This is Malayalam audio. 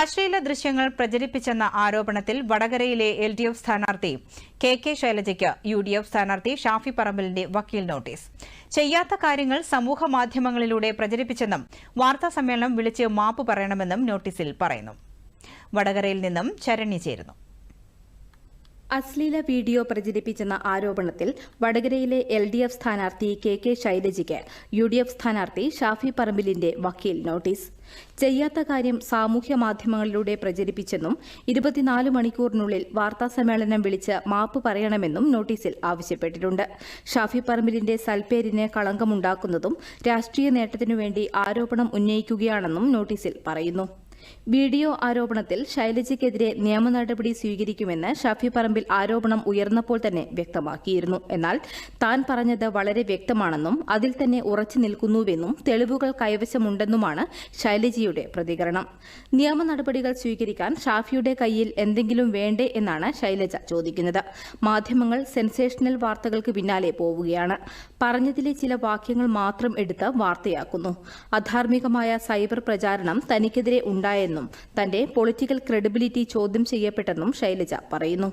അശ്ലീല ദൃശ്യങ്ങൾ പ്രചരിപ്പിച്ചെന്ന ആരോപണത്തിൽ വടകരയിലെ എൽ ഡി എഫ് സ്ഥാനാർത്ഥി കെ കെ ശൈലജയ്ക്ക് യു ഡി എഫ് സ്ഥാനാർത്ഥി ഷാഫി പറമ്പലിന്റെ വക്കീൽ നോട്ടീസ്. ചെയ്യാത്ത കാര്യങ്ങൾ സമൂഹ മാധ്യമങ്ങളിലൂടെ പ്രചരിപ്പിച്ചെന്നും വാർത്താ സമ്മേളനം വിളിച്ച് മാപ്പ് പറയണമെന്നും നോട്ടീസിൽ പറയുന്നു. വടകരയിൽ നിന്നും ചരണ്യ ചേരുന്നു. അശ്ലീല വീഡിയോ പ്രചരിപ്പിച്ചെന്ന ആരോപണത്തിൽ വടകരയിലെ എൽ ഡി എഫ് സ്ഥാനാർത്ഥി കെ കെ ശൈലജയ്ക്ക് യു ഡി എഫ് സ്ഥാനാർത്ഥി ഷാഫി പറമ്പിലിന്റെ വക്കീൽ നോട്ടീസ്. ചെയ്യാത്ത കാര്യം സാമൂഹ്യ മാധ്യമങ്ങളിലൂടെ പ്രചരിപ്പിച്ചെന്നും ഇരുപത്തിനാല് മണിക്കൂറിനുള്ളിൽ വാർത്താസമ്മേളനം വിളിച്ച് മാപ്പ് പറയണമെന്നും നോട്ടീസിൽ ആവശ്യപ്പെട്ടിട്ടുണ്ട്. ഷാഫി പറമ്പിലിന്റെ സൽപ്പേരിന് കളങ്കമുണ്ടാക്കുന്നതും രാഷ്ട്രീയ നേട്ടത്തിനുവേണ്ടി ആരോപണം ഉന്നയിക്കുകയാണെന്നും നോട്ടീസിൽ പറയുന്നു. വീഡിയോ ആരോപണത്തിൽ ശൈലജയ്ക്കെതിരെ നിയമ നടപടി സ്വീകരിക്കുമെന്ന് ഷാഫി പറമ്പിൽ ആരോപണം ഉയർന്നപ്പോൾ തന്നെ വ്യക്തമാക്കിയിരുന്നു. എന്നാൽ താൻ പറഞ്ഞത് വളരെ വ്യക്തമാണെന്നും അതിൽ തന്നെ ഉറച്ചു നിൽക്കുന്നുവെന്നും തെളിവുകൾ കൈവശമുണ്ടെന്നുമാണ് ശൈലജയുടെ പ്രതികരണം. നിയമ നടപടികൾ സ്വീകരിക്കാൻ ഷാഫിയുടെ കയ്യിൽ എന്തെങ്കിലും വേണ്ടേ എന്നാണ് ശൈലജ ചോദിക്കുന്നത്. മാധ്യമങ്ങൾ സെൻസേഷണൽ വാർത്തകൾക്ക് പിന്നാലെ പോവുകയാണ്. പറഞ്ഞതിലെ ചില വാക്യങ്ങൾ മാത്രം എടുത്ത് വാർത്തയാക്കുന്നു. അധാർമികമായ സൈബർ പ്രചാരണം തനിക്കെതിരെ ഉണ്ടായെന്നും തന്റെ പൊളിറ്റിക്കൽ ക്രെഡിബിലിറ്റി ചോദ്യം ചെയ്യപ്പെട്ടെന്നും ശൈലജ പറയുന്നു